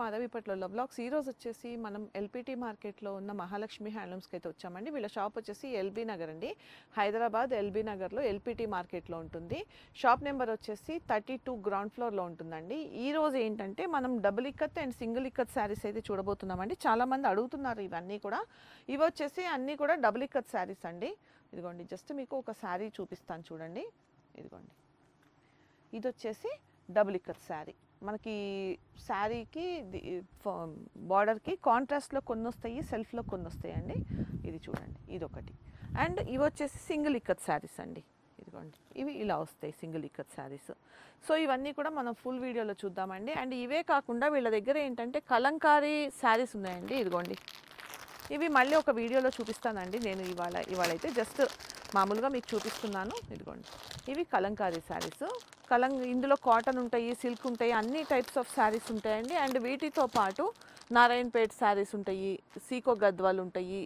మాధవ్ ఇప్పట్లో లవ్ ఈ రోజు వచ్చేసి మనం ఎల్పిటి మార్కెట్లో ఉన్న మహాలక్ష్మి హ్యాండ్లూమ్స్కి అయితే వచ్చామండి. వీళ్ళ షాప్ వచ్చేసి ఎల్బీ నగర్ అండి. హైదరాబాద్ ఎల్బీ నగర్లో ఎల్పిటి మార్కెట్లో ఉంటుంది. షాప్ నెంబర్ వచ్చేసి థర్టీ టూ గ్రౌండ్ ఫ్లోర్లో ఉంటుందండి. ఈ రోజు ఏంటంటే మనం double ikat and single ikat saris అయితే చూడబోతున్నామండి. చాలామంది అడుగుతున్నారు ఇవన్నీ కూడా. ఇవి వచ్చేసి అన్నీ కూడా డబుల్ ఇక్కత్ శారీస్ అండి. ఇదిగోండి జస్ట్ మీకు ఒక శారీ చూపిస్తాను చూడండి. ఇదిగోండి. ఇది వచ్చేసి డబుల్ ఇక్కత్ శారీ. మనకి శారీకి బార్డర్కి కాంట్రాస్ట్లో కొన్ని వస్తాయి సెల్ఫ్లో కొన్ని వస్తాయండి ఇది చూడండి ఇది ఒకటి అండ్ ఇవి వచ్చేసి సింగిల్ ఇక్కత్ శారీస్ అండి. ఇదిగోండి ఇవి ఇలా వస్తాయి సింగిల్ ఇక్కత్ శారీస్. సో ఇవన్నీ కూడా మనం ఫుల్ వీడియోలో చూద్దామండి. అండ్ ఇవే కాకుండా వీళ్ళ దగ్గర ఏంటంటే కలంకారీ శారీస్ ఉన్నాయండి. ఇదిగోండి ఇవి మళ్ళీ ఒక వీడియోలో చూపిస్తానండి. నేను ఇవాళ ఇవాళ అయితే జస్ట్ మామూలుగా మీకు చూపిస్తున్నాను. ఇదిగోండి ఇవి కలంకారీ శారీస్. కలం ఇందులో కాటన్ ఉంటాయి సిల్క్ ఉంటాయి అన్ని టైప్స్ ఆఫ్ శారీస్ ఉంటాయండి. అండ్ వీటితో పాటు నారాయణపేట్ శారీస్ ఉంటాయి సీకో గద్వాలు ఉంటాయి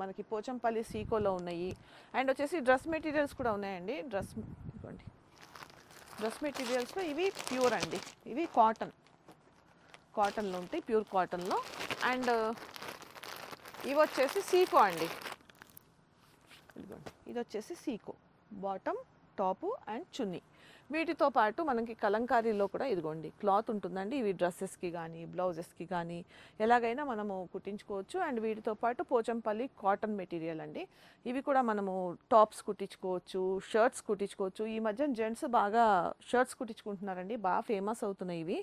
మనకి పోచంపల్లి సీకోలో ఉన్నాయి. అండ్ వచ్చేసి డ్రెస్ మెటీరియల్స్ కూడా ఉన్నాయండి. డ్రెస్ ఇవ్వండి డ్రెస్ మెటీరియల్స్లో ఇవి ప్యూర్ అండి. ఇవి కాటన్. కాటన్లో ఉంటాయి ప్యూర్ కాటన్లో. అండ్ ఇవి వచ్చేసి సీకో అండి. ఇదిగోండి. ఇది వచ్చేసి Seeko. Bottom top and chunni. వీటితో పాటు మనకి కలంకారీలో కూడా ఇదిగోండి క్లాత్ ఉంటుందండి. ఇవి డ్రెస్సెస్కి కానీ బ్లౌజెస్కి కానీ ఎలాగైనా మనము కుట్టించుకోవచ్చు. అండ్ వీటితో పాటు పోచంపల్లి కాటన్ మెటీరియల్ అండి. ఇవి కూడా మనము టాప్స్ కుట్టించుకోవచ్చు షర్ట్స్ కుట్టించుకోవచ్చు. ఈ మధ్య జెంట్స్ బాగా షర్ట్స్ కుట్టించుకుంటున్నారండి. బాగా ఫేమస్ అవుతున్నాయి ఇవి.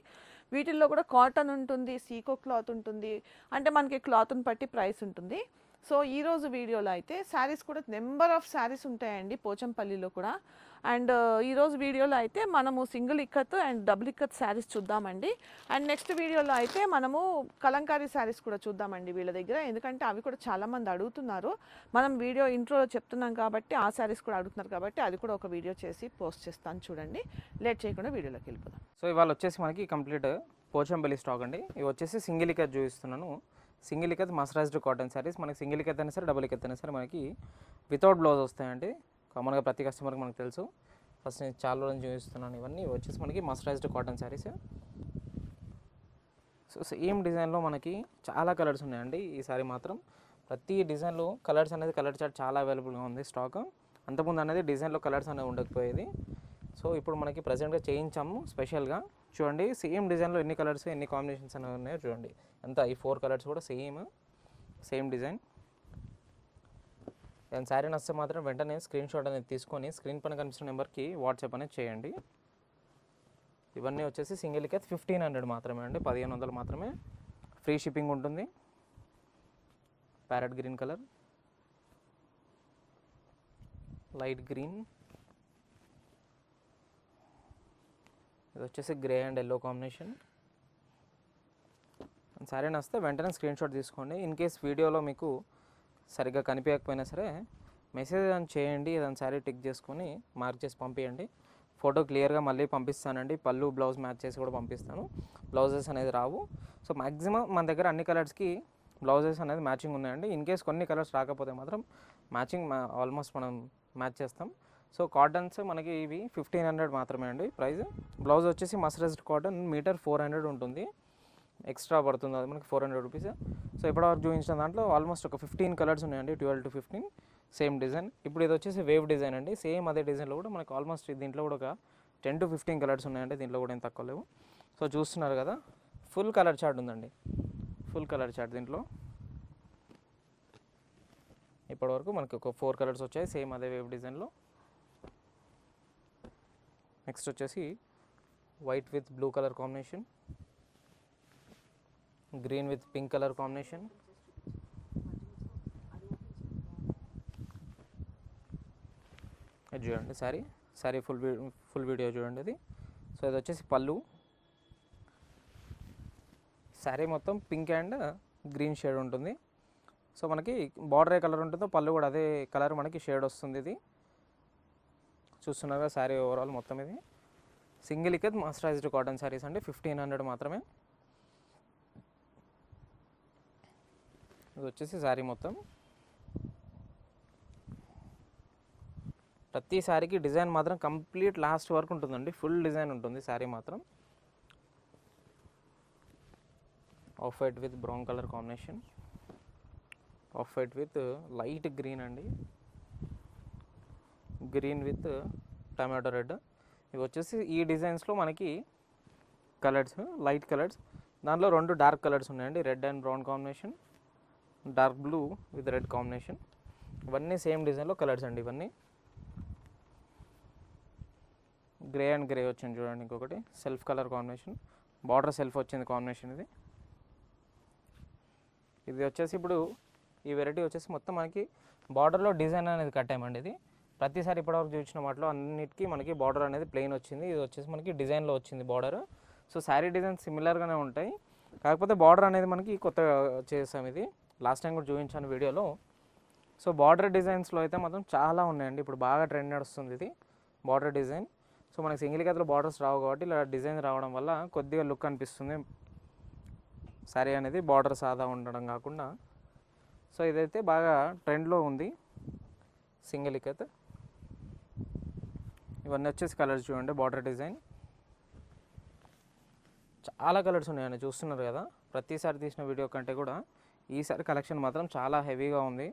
వీటిల్లో కూడా కాటన్ ఉంటుంది సీకో క్లాత్ ఉంటుంది. అంటే మనకి క్లాత్ని బట్టి ప్రైస్ ఉంటుంది. సో ఈ రోజు వీడియోలో అయితే శారీస్ కూడా నెంబర్ ఆఫ్ శారీస్ ఉంటాయండి పోచంపల్లిలో కూడా. అండ్ ఈరోజు వీడియోలో అయితే మనము single ikat and double ikat saris చూద్దామండి. అండ్ నెక్స్ట్ వీడియోలో అయితే మనము కలంకారీ శారీస్ కూడా చూద్దామండి వీళ్ళ దగ్గర. ఎందుకంటే అవి కూడా చాలామంది అడుగుతున్నారు. మనం వీడియో ఇంట్రోలో చెప్తున్నాం కాబట్టి ఆ శారీస్ కూడా అడుగుతున్నారు కాబట్టి అది కూడా ఒక వీడియో చేసి పోస్ట్ చేస్తాను చూడండి. లేట్ చేయకుండా వీడియోలోకి వెళ్ళిపోదాం. సో ఇవాళ వచ్చేసి మనకి కంప్లీట్ పోచంపల్లి స్టాక్ అండి. ఇవి వచ్చేసి సింగిల్ ఇక్కత్ చూపిస్తున్నాను. Single ikat mercerized cotton saris మనకి సింగిల్ ఇకత్ అయినా సరే డబుల్ ఇకత్ అయినా సరే మనకి వితౌట్ బ్లౌజ్ వస్తాయండి. కామన్గా ప్రతి కస్టమర్కి మనకు తెలుసు. ఫస్ట్ నేను చాలా రోజులు చూపిస్తున్నాను ఇవన్నీ. వచ్చేసి మనకి mercerized cotton saris. So same డిజైన్లో మనకి చాలా కలర్స్ ఉన్నాయండి ఈ సారీ మాత్రం. ప్రతి డిజైన్లో కలర్స్ అనేది కలర్ చార్ట్ చాలా అవైలబుల్గా ఉంది స్టాక్. అంతకుముందు అనేది డిజైన్లో కలర్స్ అనేవి ఉండకపోయేది. సో ఇప్పుడు మనకి ప్రజెంట్గా చేయించాము స్పెషల్గా చూడండి సేమ్ డిజైన్లో ఎన్ని కలర్స్ ఎన్ని కాంబినేషన్స్ అనేవి ఉన్నాయో చూడండి. ఎంత? ఈ ఫోర్ కలర్స్ కూడా సేమ్ సేమ్ డిజైన్ దాని శారీ నస్తే మాత్రం వెంటనే స్క్రీన్ షాట్ అనేది తీసుకొని స్క్రీన్ పైన కనిపిస్తున్న నెంబర్కి వాట్సాప్ అనేది చేయండి. ఇవన్నీ వచ్చేసి సింగిల్కి అయితే ఫిఫ్టీన్ హండ్రెడ్ మాత్రమే అండి. పదిహేను వందలు మాత్రమే. ఫ్రీ షిప్పింగ్ ఉంటుంది. Parrot green colour light green ఇది వచ్చేసి గ్రే అండ్ ఎల్లో కాంబినేషన్. సరే నస్తే వెంటనే స్క్రీన్ షాట్ తీసుకోండి. ఇన్ కేస్ వీడియోలో మీకు సరిగ్గా కనిపించకపోయినా సరే మెసేజ్ అని చేయండి దాని సారీ టిక్ చేసుకొని మార్క్ చేసి పంపించండి ఫోటో క్లియర్గా మళ్ళీ పంపిస్తానండి. పళ్ళు బ్లౌజ్ మ్యాచ్ చేసి కూడా పంపిస్తాను. బ్లౌజెస్ అనేది రావు. సో మ్యాక్సిమం మన దగ్గర అన్ని కలర్స్కి బ్లౌజెస్ అనేది మ్యాచింగ్ ఉన్నాయండి. ఇన్ కేస్ కొన్ని కలర్స్ రాకపోతే మాత్రం మ్యాచింగ్ ఆల్మోస్ట్ మనం మ్యాచ్ చేస్తాం. సో కాటన్స్ మనకి ఇవి ఫిఫ్టీన్ హండ్రెడ్ మాత్రమే అండి. ప్రైస్ బ్లౌజ్ వచ్చేసి mercerized cotton metre four hundred ఉంటుంది. ఎక్స్ట్రా పడుతుంది అది మనకి ఫోర్ హండ్రెడ్ రూపీస్. సో ఇప్పటివరకు చూపించిన దాంట్లో ఆల్మోస్ట్ ఒక ఫిఫ్టీన్ కలర్స్ ఉన్నాయండి twelve to fifteen same design. ఇప్పుడు ఇది వచ్చేసి వేవ్ డిజైన్ అండి. సేమ్ అదే డిజైన్లో కూడా మనకి ఆల్మోస్ట్ దీంట్లో కూడా ఒక టెన్ టు ఫిఫ్టీన్ కలర్స్ ఉన్నాయండి. దీంట్లో కూడా ఏం తక్కువ లేవు. సో చూస్తున్నారు కదా ఫుల్ కలర్ చార్ట్ ఉందండి. ఫుల్ కలర్ చార్ట్ దీంట్లో. ఇప్పటివరకు మనకి ఒక ఫోర్ కలర్స్ వచ్చాయి సేమ్ అదే వేవ్ డిజైన్లో. నెక్స్ట్ వచ్చేసి white with blue colour combination green with pink colour combination ఇది చూడండి sorry sorry full full video చూడండి ఇది సో ఇది వచ్చేసి పళ్ళు. శారీ మొత్తం పింక్ అండ్ గ్రీన్ షేడ్ ఉంటుంది. సో మనకి బార్డర్ ఏ కలర్ ఉంటుందో పళ్ళు కూడా అదే కలర్ మనకి షేడ్ వస్తుంది ఇది. చూస్తున్నారా శారీ ఓవరాల్ మొత్తం ఇది? Single ikat mercerized cotton saris అండి. ఫిఫ్టీన్ హండ్రెడ్ మాత్రమే. ఇది వచ్చేసి శారీ మొత్తం. ప్రతి శారీకి డిజైన్ మాత్రం కంప్లీట్ లాస్ట్ వరకు ఉంటుందండి. ఫుల్ డిజైన్ ఉంటుంది శారీ మాత్రం. Off white with brown colour combination off white with light green అండి. Green with tomato red. ఇవి వచ్చేసి ఈ డిజైన్స్లో మనకి కలర్స్ లైట్ కలర్స్. దాంట్లో రెండు డార్క్ కలర్స్ ఉన్నాయండి. Red and brown combination dark blue with red combination. ఇవన్నీ సేమ్ డిజైన్లో కలర్స్ అండి ఇవన్నీ. గ్రే అండ్ గ్రే వచ్చింది చూడండి ఇంకొకటి. Self colour combination. Border self వచ్చింది కాంబినేషన్ ఇది. ఇది వచ్చేసి ఇప్పుడు ఈ వెరైటీ వచ్చేసి మొత్తం మనకి బార్డర్లో డిజైన్ అనేది కట్టామండి ఇది. ప్రతిసారి ఇప్పటివరకు చూసిన వాటిలో అన్నిటికీ మనకి బార్డర్ అనేది ప్లెయిన్ వచ్చింది. ఇది వచ్చేసి మనకి డిజైన్లో వచ్చింది బార్డర్ సో శారీ డిజైన్ సిమిలర్గానే ఉంటాయి. కాకపోతే బార్డర్ అనేది మనకి కొత్తగా చేసాం ఇది. లాస్ట్ టైం కూడా చూపించాను వీడియోలో. సో బార్డర్ డిజైన్స్లో అయితే మాత్రం చాలా ఉన్నాయండి. ఇప్పుడు బాగా ట్రెండ్ నడుస్తుంది ఇది బార్డర్ డిజైన్ సో మనకి సింగిల్ కథలో బార్డర్స్ రావు కాబట్టి ఇలా డిజైన్ రావడం వల్ల కొద్దిగా లుక్ అనిపిస్తుంది. సారీ అనేది బార్డర్ సాదా ఉండడం కాకుండా. సో ఇదైతే బాగా ట్రెండ్లో ఉంది. సింగిల్ కథ ఇవన్నీ వచ్చేసి కలర్స్ చూడండి బార్డర్ డిజైన్. చాలా కలర్స్ ఉన్నాయండి చూస్తున్నారు కదా. ప్రతిసారి తీసిన వీడియో కంటే కూడా ఈసారి కలెక్షన్ మాత్రం చాలా హెవీగా ఉంది.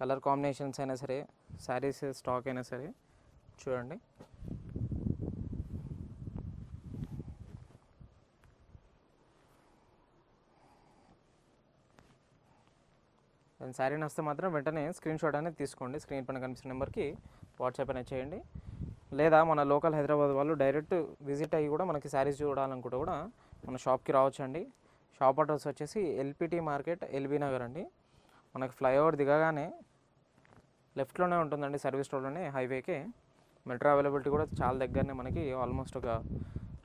కలర్ కాంబినేషన్స్ అయినా సరే శారీస్ స్టాక్ అయినా సరే చూడండి. దాని శారీ నస్తే మాత్రం వెంటనే స్క్రీన్ షాట్ అనేది తీసుకోండి. స్క్రీన్ పైన కనిపిస్తున్న నెంబర్కి వాట్సాప్ అనేది చేయండి. లేదా మన లోకల్ హైదరాబాద్ వాళ్ళు డైరెక్ట్ విజిట్ అయ్యి కూడా మనకి శారీస్ చూడాలనుకుంటే కూడా మన షాప్కి రావచ్చు అండి షాప్ అడ్రస్ వచ్చేసి ఎల్పిటి మార్కెట్ ఎల్బీ నగర్ అండి. మనకి ఫ్లైఓవర్ దిగగానే లెఫ్ట్లోనే ఉంటుందండి సర్వీస్ రోడ్లోనే హైవేకే. మెట్రో అవైలబిలిటీ కూడా చాలా దగ్గరనే మనకి ఆల్మోస్ట్ ఒక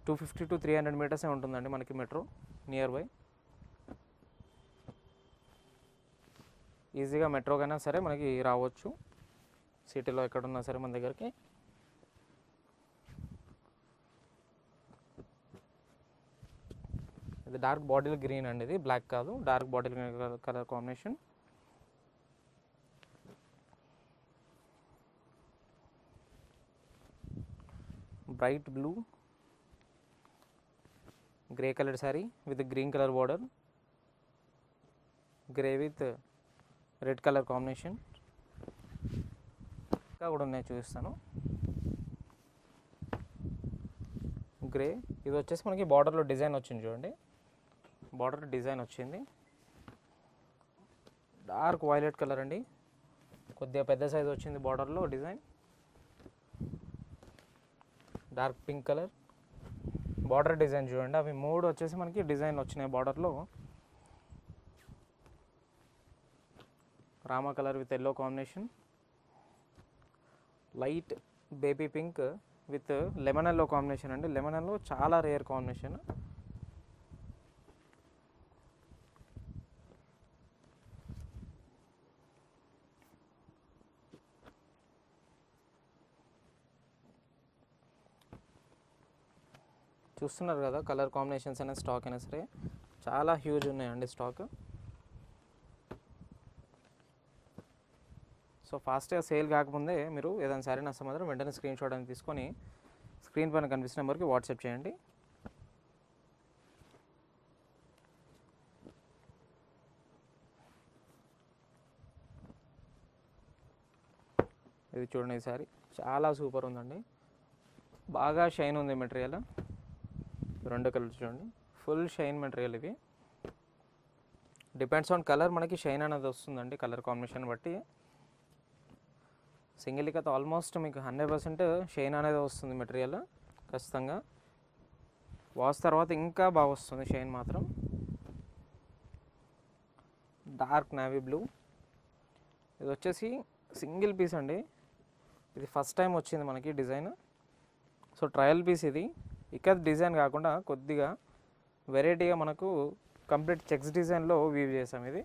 two fifty to three hundred మీటర్సే ఉంటుందండి మనకి మెట్రో నియర్ బై. ఈజీగా మెట్రోకైనా సరే మనకి రావచ్చు. సిటీలో ఎక్కడున్నా సరే మన దగ్గరికి. ఇది డార్క్ బాటిల్ గ్రీన్ అండి ఇది బ్లాక్ కాదు. Dark bottle colour combination. Bright blue. Grey colour sari with green colour border. Grey with red colour combination. ఇంకా కూడా ఉన్నాయి చూపిస్తాను. గ్రే ఇది వచ్చేసి మనకి బార్డర్లో డిజైన్ వచ్చింది చూడండి. బార్డర్ డిజైన్ వచ్చింది. డార్క్ వైలెట్ కలర్ అండి. కొద్దిగా పెద్ద సైజ్ వచ్చింది బార్డర్లో design dark pink colour border design చూడండి. అవి మూడు వచ్చేసి మనకి డిజైన్ వచ్చినాయి బార్డర్లో Rama colour with yellow combination light baby pink with lemon yellow combination అండి. లెమన్ ఎల్లో చాలా రేర్ కాంబినేషన్. చూస్తున్నారు కదా కలర్ కాంబినేషన్స్ అయినా స్టాక్ అయినా సరే చాలా హ్యూజ్ ఉన్నాయండి స్టాక్. సో ఫాస్ట్గా సేల్ కాకముందే మీరు ఏదైనా సరే నష్టం మాత్రం వెంటనే స్క్రీన్ షాట్ అని తీసుకొని స్క్రీన్ పైన కనిపిస్తున్న నెంబర్కి వాట్సాప్ చేయండి. ఇది చూడండి ఈసారి చాలా సూపర్ ఉందండి. బాగా షైన్ ఉంది మెటీరియల్. రెండు కలర్స్ చూడండి. ఫుల్ షైన్ మెటీరియల్ ఇవి డిపెండ్స్ ఆన్ కలర్ మనకి షైన్ అనేది వస్తుందండి కలర్ కాంబినేషన్ బట్టి. సింగిల్ కథ ఆల్మోస్ట్ మీకు హండ్రెడ్ పర్సెంట్ షైన్ అనేది వస్తుంది మెటీరియల్ ఖచ్చితంగా. వాష్ తర్వాత ఇంకా బాగా వస్తుంది షైన్ మాత్రం. డార్క్ నావీ బ్లూ ఇది వచ్చేసి సింగిల్ పీస్ అండి. ఇది ఫస్ట్ టైం వచ్చింది మనకి డిజైన్. సో ట్రయల్ పీస్ ఇది. ఇక డిజైన్ కాకుండా కొద్దిగా వెరైటీగా మనకు కంప్లీట్ చెక్స్ డిజైన్లో వీవ్ చేసాం ఇది.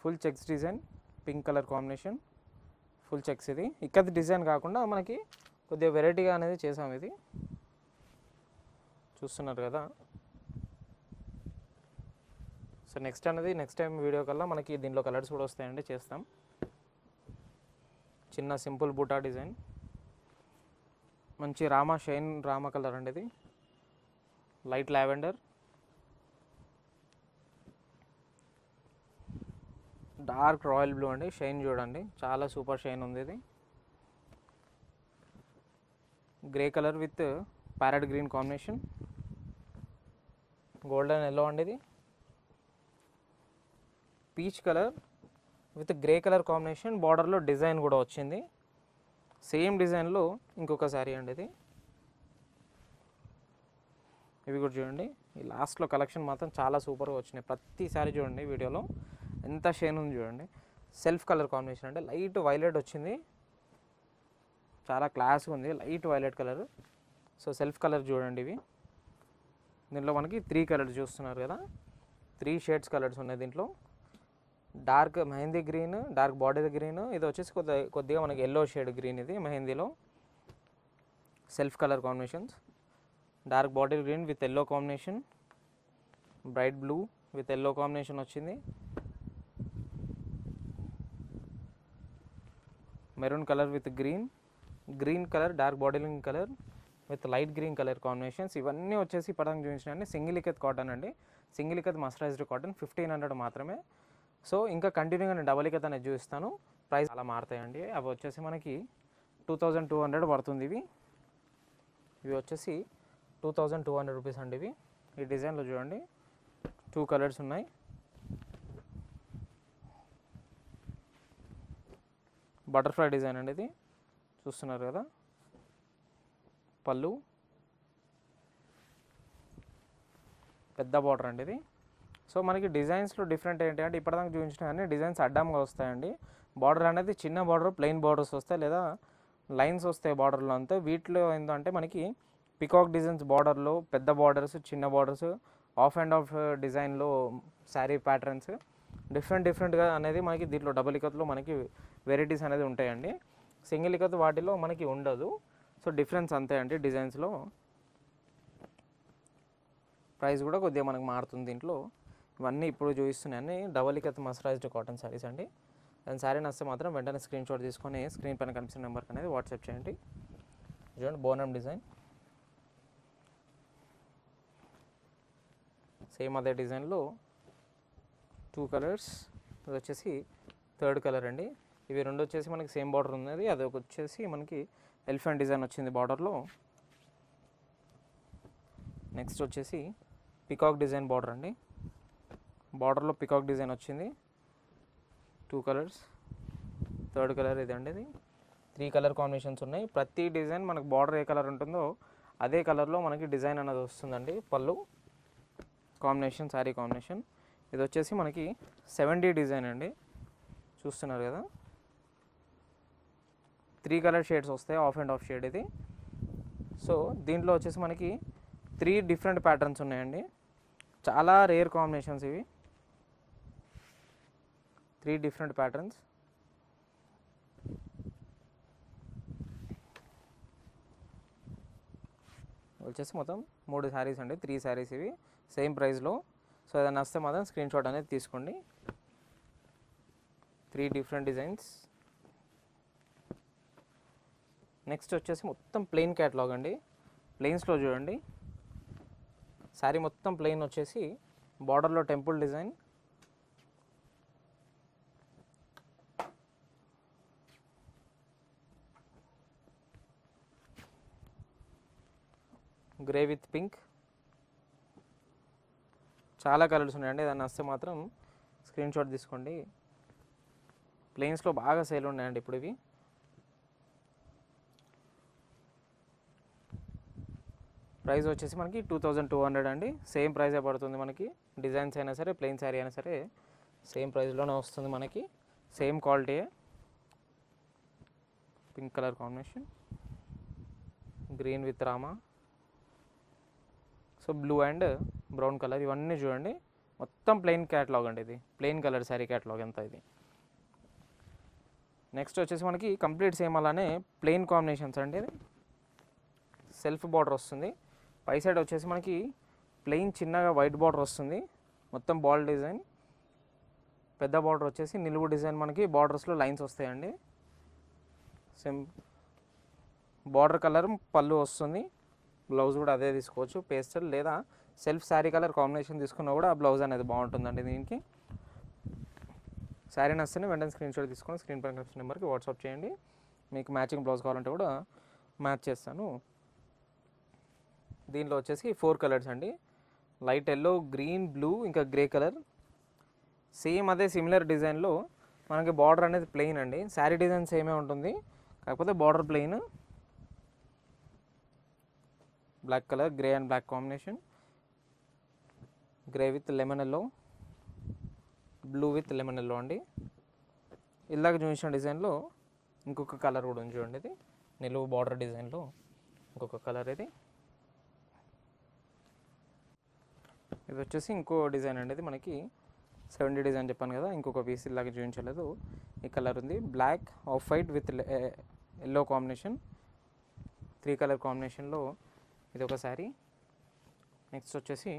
Full checks design pink colour combination. Full checks ఇది. ఇక్కడ డిజైన్ కాకుండా మనకి కొద్దిగా వెరైటీగా అనేది చేసాం ఇది. చూస్తున్నారు కదా. సో నెక్స్ట్ అనేది నెక్స్ట్ టైం వీడియో కల్లా మనకి దీనిలో కలర్స్ కూడా వస్తాయండి చేస్తాం. చిన్న సింపుల్ బూటా డిజైన్. మంచి రామా షైన్ రామా కలర్ అండి ఇది. Light lavender. Dark royal blue అండి షైన్ చూడండి. చాలా సూపర్ షైన్ ఉంది ఇది. Grey colour with parrot green combination. Golden yellow అండి ఇది. Peach colour with grey colour combination. బార్డర్లో డిజైన్ కూడా వచ్చింది. సేమ్ డిజైన్లో ఇంకొక శారీ అండి ఇది. ఇవి కూడా చూడండి. ఈ లాస్ట్లో కలెక్షన్ మాత్రం చాలా సూపర్గా వచ్చినాయి. ప్రతి సారీ చూడండి వీడియోలో. ఎంత షేన్ ఉంది చూడండి. సెల్ఫ్ కలర్ కాంబినేషన్ అంటే లైట్ వైలెట్ వచ్చింది. చాలా క్లాస్గా ఉంది light violet colour. So self colour చూడండి ఇవి. దీంట్లో మనకి త్రీ కలర్స్ చూస్తున్నారు కదా. త్రీ షేడ్స్ కలర్స్ ఉన్నాయి దీంట్లో. Dark mehndi green dark body green. ఇది వచ్చేసి కొద్ది కొద్దిగా మనకి ఎల్లో షేడ్ గ్రీన్ ఇది మెహందీలో. Self colour combinations. Dark body green with yellow combination bright blue with yellow combination వచ్చింది. Maroon colour with green green colour dark బాడీలింగ్ colour with light green colour combinations. ఇవన్నీ వచ్చేసి పడంగా చూపించినండి సింగిల్ ఇకత్ కాటన్ అండి. Single ikat mercerised cotton fifteen hundred మాత్రమే. So ఇంకా కంటిన్యూగా నేను డబల్ ఇకత్ అనేది చూపిస్తాను. ప్రైస్ అలా మారుతాయండి. అవి వచ్చేసి మనకి టూ థౌజండ్ టూ హండ్రెడ్ పడుతుంది ఇవి. ఇవి వచ్చేసి two thousand two hundred rupees అండి ఇవి. ఈ డిజైన్లో చూడండి. టూ కలర్స్ ఉన్నాయి. బటర్ఫ్లై డిజైన్ అండి ఇది. చూస్తున్నారు కదా? పళ్ళు. పెద్ద బార్డర్ అండి ఇది. సో మనకి డిజైన్స్లో డిఫరెంట్ ఏంటి అంటే ఇప్పటిదాకా చూపించిన అన్ని డిజైన్స్ అడ్డంగా వస్తాయండి. బార్డర్ అనేది చిన్న బార్డర్ ప్లెయిన్ బార్డర్స్ వస్తాయి లేదా లైన్స్ వస్తాయి బార్డర్లో అంతే. వీటిలో ఏంటంటే మనకి పికాక్ డిజైన్స్ బార్డర్లో పెద్ద బార్డర్స్ చిన్న బార్డర్స్ ఆఫ్ అండ్ ఆఫ్ డిజైన్లో శారీ ప్యాటర్న్స్ డిఫరెంట్ డిఫరెంట్గా అనేది మనకి దీంట్లో డబుల్ ఇకత్లో మనకి వెరైటీస్ అనేది ఉంటాయండి. సింగిల్ ఇకత్ వాటిలో మనకి ఉండదు. సో డిఫరెన్స్ అంతే అండి డిజైన్స్లో ప్రైస్ కూడా కొద్దిగా మనకు మారుతుంది దీంట్లో. ఇవన్నీ ఇప్పుడు చూపిస్తున్నాయి అన్ని double ikat mercerised cotton saris అండి. దాని శారీ నస్తే మాత్రం వెంటనే స్క్రీన్ షాట్ తీసుకొని స్క్రీన్ పైన కనిపిస్తున్న నెంబర్కి అనేది వాట్సాప్ చేయండి. చూడండి బోనం డిజైన్ సేమ్ అదే డిజైన్లో టూ కలర్స్ అది వచ్చేసి థర్డ్ కలర్ అండి. ఇవి రెండు వచ్చేసి మనకి సేమ్ బార్డర్ ఉన్నది. అది ఒక వచ్చేసి మనకి ఎలిఫెంట్ డిజైన్ వచ్చింది బార్డర్లో నెక్స్ట్ వచ్చేసి పికాక్ డిజైన్ బార్డర్ అండి. బార్డర్లో పికాక్ డిజైన్ వచ్చింది. టూ కలర్స్ థర్డ్ కలర్ ఇది అండి ఇది. త్రీ కలర్ కాంబినేషన్స్ ఉన్నాయి. ప్రతి డిజైన్ మనకు బార్డర్ ఏ కలర్ ఉంటుందో అదే కలర్లో మనకి డిజైన్ అనేది వస్తుందండి. పళ్ళు. కాంబినేషన్ శారీ కాంబినేషన్ ఇది వచ్చేసి మనకి సెవెంటీ డిజైన్ అండి. చూస్తున్నారు కదా? త్రీ కలర్ షేడ్స్ వస్తాయి ఆఫ్ అండ్ ఆఫ్ షేడ్ ఇది. సో దీంట్లో వచ్చేసి మనకి త్రీ డిఫరెంట్ ప్యాటర్న్స్ ఉన్నాయండి. చాలా రేర్ కాంబినేషన్స్ ఇవి. Three different patterns. వచ్చేసి మొత్తం మూడు శారీస్ అండి త్రీ శారీస్ ఇవి. సేమ్ ప్రైస్లో సో ఏదైనా వస్తే మాత్రం స్క్రీన్ షాట్ అనేది తీసుకోండి. త్రీ డిఫరెంట్ డిజైన్స్ నెక్స్ట్ వచ్చేసి మొత్తం ప్లెయిన్ క్యాటలాగ్ అండి. ప్లెయిన్స్లో చూడండి. శారీ మొత్తం ప్లెయిన్ వచ్చేసి బార్డర్లో temple design grey with pink చాలా కలర్స్ ఉన్నాయండి. దాన్ని వస్తే మాత్రం స్క్రీన్ షాట్ తీసుకోండి. ప్లెయిన్స్లో బాగా సేల్ ఉన్నాయండి ఇప్పుడు ఇవి. ప్రైస్ వచ్చేసి మనకి టూ థౌజండ్ టూ హండ్రెడ్ అండి. సేమ్ ప్రైజే పడుతుంది మనకి. డిజైన్స్ అయినా సరే ప్లెయిన్ శారీ అయినా సరే సేమ్ ప్రైస్లోనే వస్తుంది మనకి. Same క్వాలిటీయే pink colour combination green with Rama so blue and brown colour ఇవన్నీ చూడండి. మొత్తం ప్లెయిన్ క్యాటలాగ్ అండి ఇది. ప్లెయిన్ కలర్ శారీ క్యాటలాగ్ ఎంత ఇది. నెక్స్ట్ వచ్చేసి మనకి కంప్లీట్ సేమ్ అలానే ప్లెయిన్ కాంబినేషన్స్ అండి ఇది. సెల్ఫ్ బార్డర్ వస్తుంది. పై సైడ్ వచ్చేసి మనకి ప్లెయిన్ చిన్నగా వైట్ బార్డర్ వస్తుంది. మొత్తం బాల్ డిజైన్. పెద్ద బార్డర్ వచ్చేసి నిలువు డిజైన్ మనకి బార్డర్స్లో లైన్స్ వస్తాయండి. సిమ్ బార్డర్ కలర్ పళ్ళు వస్తుంది. బ్లౌజ్ కూడా అదే తీసుకోవచ్చు. పేస్టల్ లేదా సెల్ఫ్ శారీ కలర్ కాంబినేషన్ తీసుకున్నా కూడా ఆ బ్లౌజ్ అనేది బాగుంటుందండి దీనికి. శారీ నచ్చితేనే వెంటనే స్క్రీన్ షాట్ తీసుకొని స్క్రీన్ పైన కనిపిస్తున్న నెంబర్కి వాట్సాప్ చేయండి. మీకు మ్యాచింగ్ బ్లౌజ్ కావాలంటే కూడా మ్యాచ్ చేస్తాను. దీనిలో వచ్చేసి ఫోర్ కలర్స్ అండి. లైట్ ఎల్లో గ్రీన్ బ్లూ ఇంకా గ్రే కలర్ సేమ్ అదే సిమిలర్ డిజైన్లో మనకి బార్డర్ అనేది ప్లెయిన్ అండి. శారీ డిజైన్ సేమే ఉంటుంది. కాకపోతే border plain black colour grey and black combination grey with lemon yellow blue with lemon yellow అండి. ఇలాగ చూపించిన డిజైన్లో ఇంకొక కలర్ కూడా ఉంది చూడండి ఇది. నిలువు బార్డర్ డిజైన్లో ఇంకొక కలర్ ఇది. ఇది వచ్చేసి ఇంకో డిజైన్ అండి ఇది. మనకి సెవెంటీ డిజైన్ చెప్పాను కదా ఇంకొక పీస్ ఇలాగ చూపించలేదు. ఈ కలర్ ఉంది. Black off white with yellow combination three colour కాంబినేషన్లో ఇది ఒక శారీ నెక్స్ట్ వచ్చేసి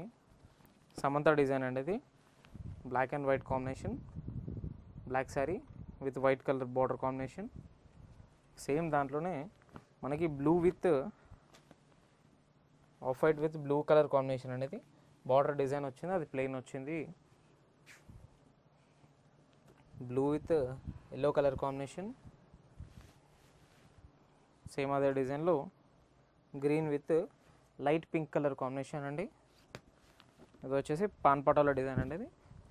సమంత డిజైన్ అండి ఇది. Black and white combination black sari with white colour border combination same దాంట్లోనే మనకి blue with off white with blue colour combination అనేది బార్డర్ డిజైన్ వచ్చింది అది ప్లెయిన్ వచ్చింది. Blue with yellow colour combination same అదే డిజైన్లో green with light pink colour combination అండి. ఇది వచ్చేసి పాన్ పటోలా డిజైన్ అండి ఇది.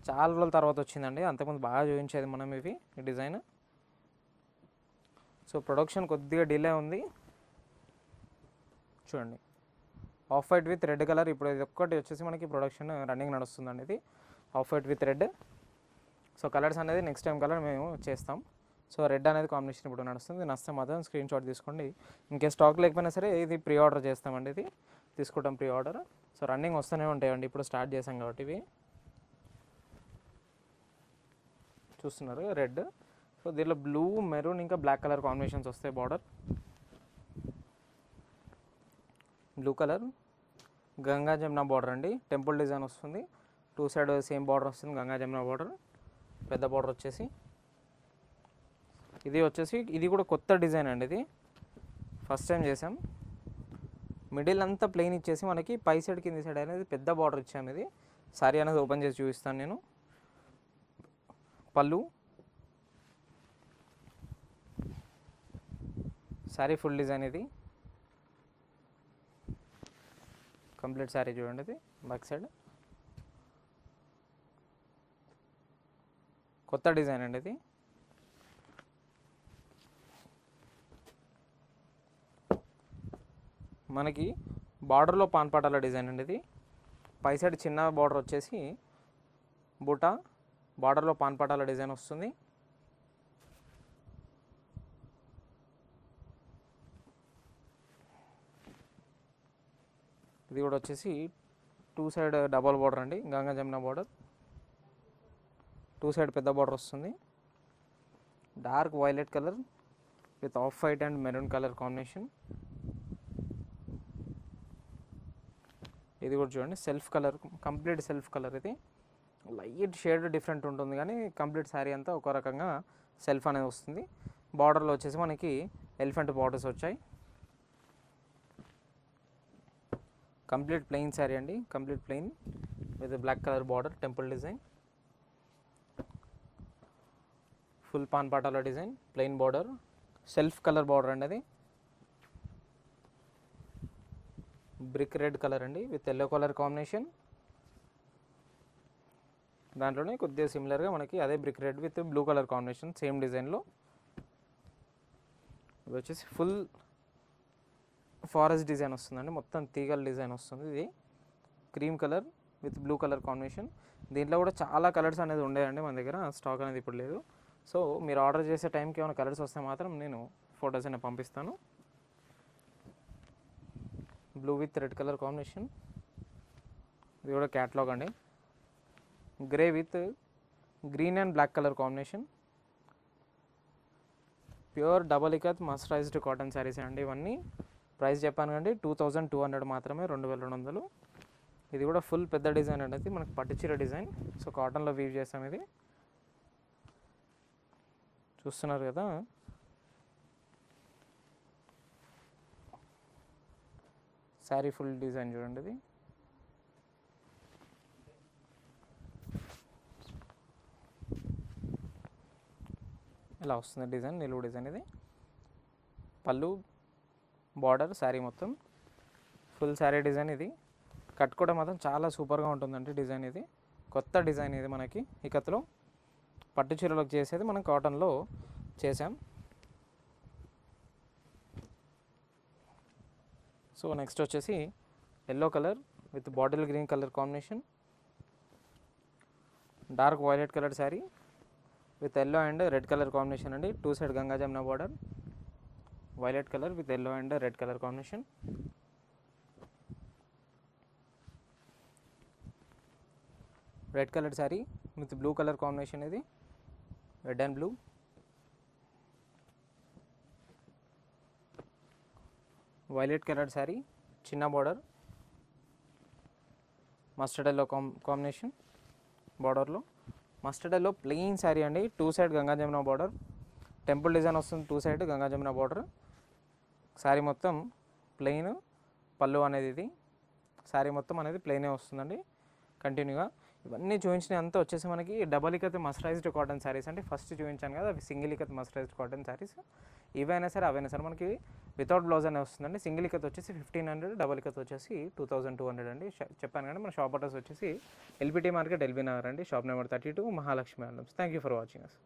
చాలా రోజుల తర్వాత వచ్చిందండి. అంతకుముందు బాగా చూపించేది మనం ఇవి ఈ డిజైన్. సో ప్రొడక్షన్ కొద్దిగా డిలే ఉంది. చూడండి. Off white with red colour ఇప్పుడు ఇది ఒక్కటి వచ్చేసి మనకి ప్రొడక్షన్ రన్నింగ్ నడుస్తుందండి ఇది. Off white with red so colours అనేది నెక్స్ట్ టైం కలర్ మేము చేస్తాం. సో రెడ్ అనేది కాంబినేషన్ ఇప్పుడు నడుస్తుంది. నచ్చితే మాత్రం స్క్రీన్ షాట్ తీసుకోండి. ఇంకే స్టాక్ లేకపోయినా సరే ఇది ప్రీ ఆర్డర్ చేస్తామండి ఇది. తీసుకుంటాం ప్రీ ఆర్డర్ సో రన్నింగ్ వస్తూనే ఉంటాయండి. ఇప్పుడు స్టార్ట్ చేసాం కాబట్టి ఇవి. చూస్తున్నారు రెడ్. సో దీనిలో బ్లూ మెరూన్ ఇంకా బ్లాక్ కలర్ కాంబినేషన్స్ వస్తాయి border blue colour Ganga Jamuna border అండి. టెంపుల్ డిజైన్ వస్తుంది. టూ సైడ్ సేమ్ బార్డర్ వస్తుంది. గంగా జమున బార్డర్ పెద్ద బార్డర్ వచ్చేసి. ఇది వచ్చేసి ఇది కూడా కొత్త డిజైన్ అండి ఇది. ఫస్ట్ టైం చేసాం మిడిల్ అంతా ప్లెయిన్ ఇచ్చేసి మనకి పై సైడ్ కింది సైడ్ అనేది పెద్ద బార్డర్ ఇచ్చాము ఇది. సారీ అనేది ఓపెన్ చేసి చూపిస్తాను నేను. పళ్ళు. సారీ ఫుల్ డిజైన్ ఇది. కంప్లీట్ సారీ చూడండి ఇది బ్యాక్ సైడ్ కొత్త డిజైన్ అండి ఇది. మనకి బార్డర్లో పాన్పాటాల డిజైన్ అండి ఇది పై సైడ్ చిన్న బార్డర్ వచ్చేసి బుటా బార్డర్లో పాన్పాటాల డిజైన్ వస్తుంది. ఇది కూడా వచ్చేసి టూ సైడ్ డబల్ బార్డర్ అండి Ganga Jamuna border. Two side పెద్ద బార్డర్ వస్తుంది. Dark violet colour with off white and maroon colour combination. ఇది కూడా చూడండి. Self colour complete self colour ఇది. లైట్ షేడ్ డిఫరెంట్ ఉంటుంది కానీ కంప్లీట్ శారీ అంతా ఒక రకంగా సెల్ఫ్ అనేది వస్తుంది. బార్డర్లో వచ్చేసి మనకి ఎలిఫెంట్ బార్డర్స్ వచ్చాయి. కంప్లీట్ ప్లెయిన్ శారీ అండి. Complete plain with black colour border temple design. Full pan పాటాల design plain border. Self colour border అండి అది. బ్రిక్ రెడ్ కలర్ అండి విత్ ఎల్లో కలర్ కాంబినేషన్. దాంట్లోనే కొద్దిగా సిమిలర్గా మనకి అదే brick red with blue colour combination same డిజైన్లో. ఇది వచ్చేసి ఫుల్ ఫారెస్ట్ డిజైన్ వస్తుందండి. మొత్తం తీగల డిజైన్ వస్తుంది ఇది. Cream colour with blue colour combination. దీంట్లో కూడా చాలా కలర్స్ అనేది ఉండేయండి మన దగ్గర. స్టాక్ అనేది ఇప్పుడు లేదు. సో మీరు ఆర్డర్ చేసే టైంకి ఏమైనా కలర్స్ వస్తే మాత్రం నేను ఫొటోస్ అయినా పంపిస్తాను. Blue with red colour combination. ఇది కూడా క్యాట్లాగ్ అండి. Grey with green and black colour combination. Pure double ikat mercerised cotton saris అండి ఇవన్నీ. ప్రైస్ చెప్పాను కండి టూ థౌజండ్ టూ హండ్రెడ్ మాత్రమే రెండు వేల రెండు వందలు. ఇది కూడా ఫుల్ పెద్ద డిజైన్ అనేది మనకు పట్టుచీర డిజైన్. సో కాటన్లో వీవ్ చేసాం ఇది. చూస్తున్నారు కదా? శారీ ఫుల్ డిజైన్ చూడండి ఇది. ఇలా వస్తుంది డిజైన్? నిలువు డిజైన్ ఇది. పళ్ళు బార్డర్ శారీ మొత్తం. ఫుల్ శారీ డిజైన్ ఇది. కట్టుకోవడం మాత్రం చాలా సూపర్గా ఉంటుందండి డిజైన్ ఇది. కొత్త డిజైన్ ఇది మనకి. ఇకత్లో పట్టు చీరలకు చేసేది మనం కాటన్లో చేసాం. సో నెక్స్ట్ వచ్చేసి yellow colour with bottle green colour combination. Dark violet colour sari with yellow and red colour combination అండి. Two side Ganga Jamuna border. Violet colour with yellow and red colour combination. Red colour sari with blue colour combination ఇది. Red and blue. Violet colour sari చిన్న border mustard yellow కాం combination బార్డర్లో mustard yellow plain sari అండి. Two side Ganga Jamuna border temple design వస్తుంది two side Ganga Jamuna border sari మొత్తం plain పళ్ళు అనేది ఇది. శారీ మొత్తం అనేది ప్లెయినే వస్తుందండి. కంటిన్యూగా ఇవన్నీ చూపించిన అంతా వచ్చేసి మనకి double ikat mercerised cotton saris అంటే ఫస్ట్ చూపించాను కదా అవి single ikat mercerised cotton saris ఇవైనా సరే అవైనా సరే మనకి వితౌట్ బ్లౌజ్ అనే వస్తుందండి. సింగిల్ ఇకత్ వచ్చేసి ఫిఫ్టీన్ హండ్రెడ్ డబల్ ఇకత్ వచ్చేసి టూ థౌసండ్ టూ హండ్రెడ్ అండి. చెప్పాను కానీ మన షాప్ అడ్రస్ వచ్చేసి ఎల్బిటీ మార్కెట్ ఎల్బీ నగర్ అండి. Shop number thirty two Mahalakshmi handlooms thank you for watching us